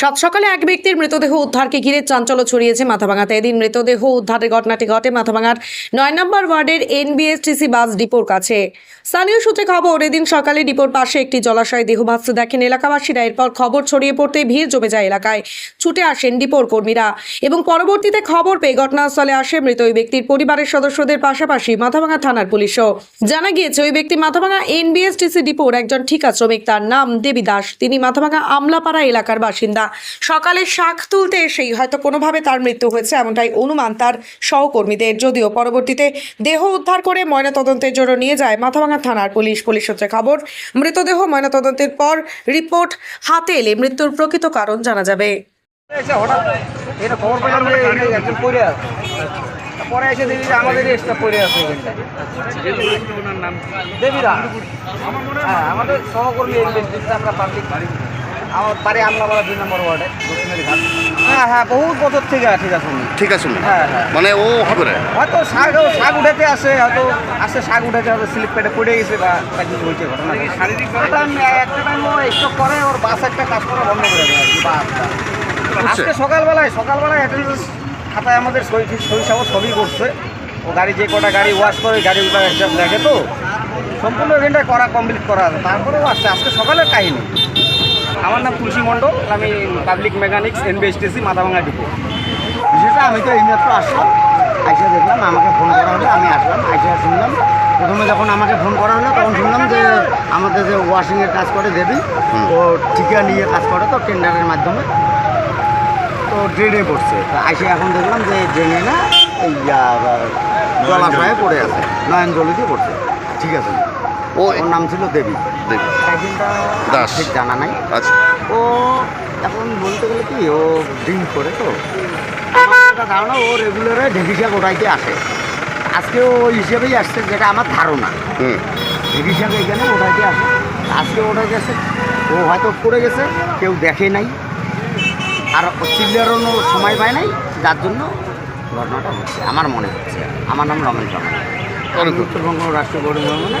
সাত সকালে এক ব্যক্তির মৃতদেহ উদ্ধারকে ঘিরে চাঞ্চল্য ছড়িয়েছে মাথাভাঙাতে। এদিন মৃতদেহ উদ্ধারের ঘটনাটি ঘটে মাথাভাঙার নয় নম্বর ওয়ার্ডের এনবিএসটিসি বাস ডিপোর কাছে। স্থানীয় সূত্রে খবর, এদিন সকালে ডিপোর পাশে একটি জলাশয়ে দেহ ভাসতে দেখেন এলাকাবাসীরা। এরপর খবর ছড়িয়ে পড়তে ভিড় জমে যায় এলাকায়। ছুটে আসেন ডিপোর কর্মীরা এবং পরবর্তীতে খবর পেয়ে ঘটনাস্থলে আসে মৃত ওই ব্যক্তির পরিবারের সদস্যদের পাশাপাশি মাথাভাঙা থানার পুলিশও। জানা গিয়েছে, ওই ব্যক্তি মাথাভাঙা এনবিএসটিসি ডিপোর একজন ঠিকা শ্রমিক তার নাম দেবী দাস। তিনি মাথাভাঙা আমলাপাড়া এলাকার বাসিন্দা। সকালে শাক তুলতে এসেই হয়তো কোনোভাবে তার মৃত্যু হয়েছে এমনটাই অনুমান তার সহকর্মীদের। যদিও পরবর্তীতে দেহ উদ্ধার করে ময়নাতদন্তের জন্য নিয়ে যায় মাথাভাঙা থানার পুলিশ। পুলিশ সূত্রে খবর, মৃতদেহ ময়নাতদন্তের পর রিপোর্ট হাতে এলে মৃত্যুর প্রকৃত কারণ জানা যাবে। আমাদের সহকর্মী আমরা পাবলিক আমার বাড়ি আমলাপাড়া দুই নম্বর ওয়ার্ডে দক্ষিণের ঘাট। হ্যাঁ হ্যাঁ বহুত বছর থেকে ঠিক আছে ঠিক আছে। হ্যাঁ হ্যাঁ। মানে ও কি করে হয়তো শাক শাক উঠাতে আসে হয়তো আসে শাক উঠাতে হয়তো স্লিপ পেটে পড়ে গেছে বা কিছু হয়েছে ঘটনা শারীরিক একটা টাইম ও স্টক করে ওর বাস একটা কাজ করা বন্ধ করে দেয় আজকে সকালবেলায় সকালবেলায় অ্যাটেন্ডেন্স খাতায় আমাদের সই সই সবই করছে। ও গাড়ি যে কটা গাড়ি ওয়াশ করে গাড়ি হিসাব দেখে তো সম্পূর্ণ করা কমপ্লিট করা আছে। তারপরেও আসছে। আজকে সকালের কাহিনী। আমার নাম তুলসী মণ্ডল আমি public mechanics N NBSTC Mathabhanga depot. বিষয়টা আমি তো এইমাত্র আসলাম। আইসা দেখলাম আমাকে ফোন করা হলো আমি আসলাম আইসা শুনলাম। প্রথমে যখন আমাকে ফোন করা হলো তখন শুনলাম যে আমাদের যে ওয়াশিংয়ের কাজ করে দেবী ও ঠিকা নিয়ে কাজ করে তো টেন্ডারের মাধ্যমে। তো ড্রেনে পড়ছে। তো আইসে এখন দেখলাম যে ড্রেনে না এই জলাশয়ে পড়ে আছে নয়ন জলিতে পড়ছে। ঠিক আছে। ও ওর নাম ছিল দেবী। দেবী। দাস। ঠিক জানা নাই। আচ্ছা। ও এখন বলতে গেলে কি ও ড্রিঙ্ক করে তো। ধারণা ও রেগুলারে ঢেকিশাক ওটাইতে আসে। আজকে ও হিসেবেই আসছে যেটা আমার ধারণা। হুম। ঢেকিশাক এখানে ওটাইতে আসে। আজকে ওটা গেছে। ও হয়তো পড়ে গেছে কেউ দেখে নাই। আর ও চিল্লারও সময় পায় নাই যার জন্য ঘটনাটা হচ্ছে আমার মনে হচ্ছে। আমার নাম রমেশ রমেশ উত্তরবঙ্গ রাষ্ট্রীয় পরিবহনে